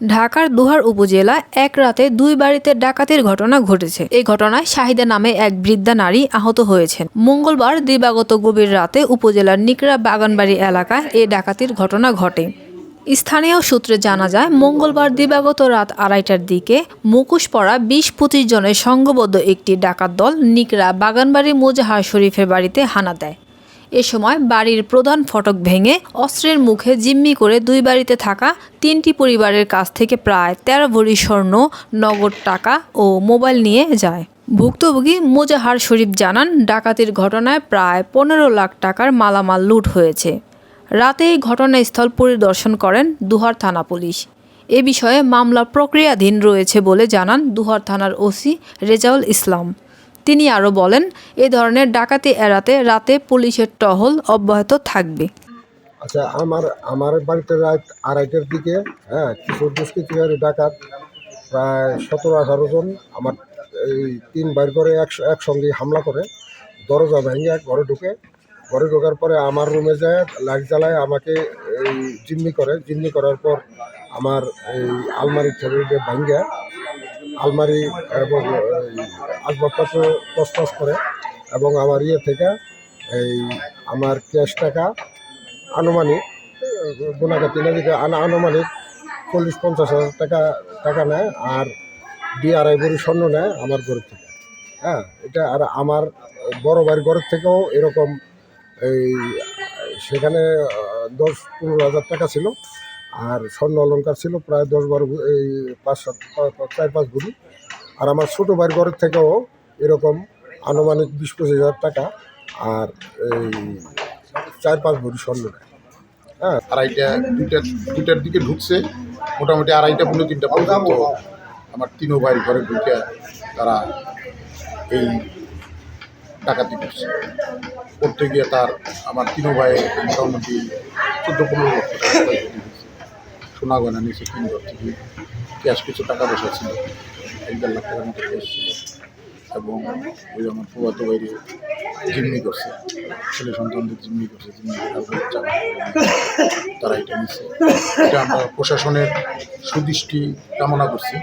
ঢাকার দুহার উপজেলা এক রাতে দুই বাড়িতে ডাকাতির ঘটনা ঘটেছে। এই ঘটনায় শাহিদা নামে এক বৃদ্ধা নারী আহত হয়েছেন। মঙ্গলবার দিবাগত গভীর রাতে উপজেলার নিকরা বাগানবাড়ি এলাকায় এই ডাকাতির ঘটনা ঘটে। স্থানীয় সূত্রে জানা যায়, মঙ্গলবার দিবাগত রাত আড়াইটার দিকে মুকুশ পরা বিশ পঁচিশ জনের সংঘবদ্ধ একটি ডাকাত দল নিকরা বাগানবাড়ি মোজাহার শরীফের বাড়িতে হানা দেয়। এ সময় বাড়ির প্রধান ফটক ভেঙে অস্ত্রের মুখে জিম্মি করে দুই বাড়িতে থাকা তিনটি পরিবারের কাছ থেকে প্রায় তেরো ভরি স্বর্ণ, নগদ টাকা ও মোবাইল নিয়ে যায়। ভুক্তভোগী মোজাহার শরীফ জানান, ডাকাতির ঘটনায় প্রায় পনেরো লাখ টাকার মালামাল লুট হয়েছে। রাতে এই ঘটনাস্থল পরিদর্শন করেন দুহার থানা পুলিশ। এ বিষয়ে মামলা প্রক্রিয়াধীন রয়েছে বলে জানান দুহার থানার ওসি রেজাউল ইসলাম। তিনি আরও বলেন, এ ধরনের ডাকাতি এড়াতে রাতে পুলিশের টহল অব্যাহত থাকবে। আচ্ছা আমার আমার বাড়িতে রাত আড়াইটার দিকে হ্যাঁ কিছু দুষ্কৃতিকারী ডাকাত, প্রায় সতেরো, আঠারো জন আমার এই তিন বাইর করে এক, একসঙ্গে হামলা করে, দরজা ভেঙে ঘরে ঢুকে। ঘরে ঢোকার পরে আমার রুমে যায়, লাইট জ্বালায় আমাকে এই জিম্মি করে। জিম্মি করার পর আমার এই আলমারির ছেলে ভাঙ্গা আলমারি এবং আসবাবপত্র তসতস করে এবং আমার ইয়ে থেকে এই আমার ক্যাশ টাকা আনুমানিক গুণাগাতি না দিকে আনা- আনুমানিক চল্লিশ, পঞ্চাশ হাজার টাকা টাকা নেয় আর দুই আড়াই ভরি স্বর্ণ নেয় আমার ঘরের থেকে। হ্যাঁ এটা আর আমার বড় ভাইয়ের ঘরের থেকেও এরকম এই সেখানে দশ, পনেরো হাজার টাকা ছিল। আর স্বর্ণ অলঙ্কার ছিল, প্রায় দশ বারো এই পাঁচ সাত চার, পাঁচ ভরি আর আমার ছোটো ভাইয়ের ঘরের থেকেও এরকম আনুমানিক বিশ পঁচিশ হাজার টাকা আর এই চার, পাঁচ ভরি স্বর্ণ হ্যাঁ আড়াইটা, দুইটা, দুইটার দিকে ঢুকছে, মোটামুটি আড়াইটা, পনেরো, তিনটা পর্যন্ত আমার তিনো ভাইয়ের ঘরে ঢুকে তারা এই ডাকাতি করছে। করতে গিয়ে তার আমার তিনো ভাইয়ের মোটামুটি চোদ্দ, পনেরো লক্ষ টাকা। সোনা গয়না নিয়েছে তিন ক্যাশ কিছু টাকা পয়সা ছিল। এক দেড় লাখ টাকার মতো ক্যাশ ছিল। এবং ওই আমার বাইরে জিম্মি করছে। ছেলে সন্তানদের জিম্মি করছে, জিম্মি তারা এটা নিচ্ছে এটা আমরা প্রশাসনের সুদৃষ্টি কামনা করছি।